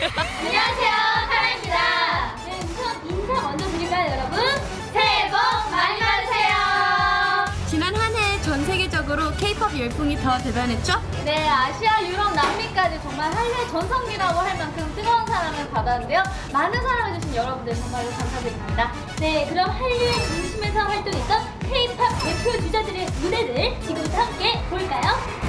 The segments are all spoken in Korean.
안녕하세요, 카라입니다. 네, 우선 인사 먼저 드릴까요, 여러분? 새해 복 많이 받으세요. 지난 한 해 전 세계적으로 K-pop 열풍이 더 대단했죠? 네, 아시아, 유럽, 남미까지 정말 한류의 전성기라고 할 만큼 뜨거운 사랑을 받았는데요. 많은 사랑해주신 여러분들 정말로 감사드립니다. 네, 그럼 한류의 중심에서 활동했던 K-pop 대표 주자들의 무대들 지금부터 함께 볼까요?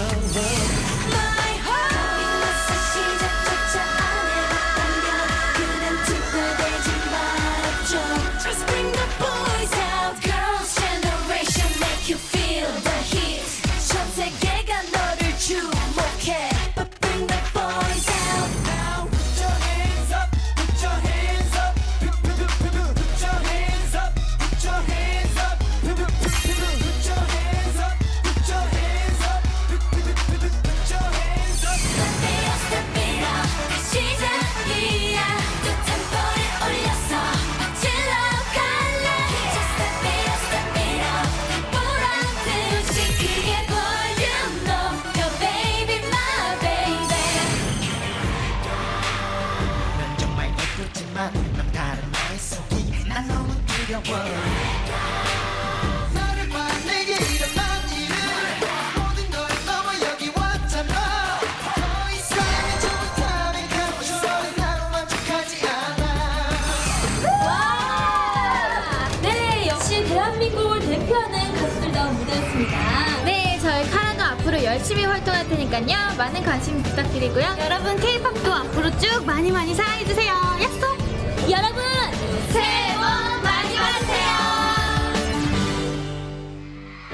love. 예쁘지만 남다른 나의 속이 난 너무 두려워! 네, 역시 대한민국을 대표하는 가수들다운 무대였습니다. 네, 저희 카라도 앞으로 열심히 활동할 테니까요. 많은 관심 부탁드리고요. 여러분 K-pop도 앞으로 쭉 많이 많이 사랑해주세요.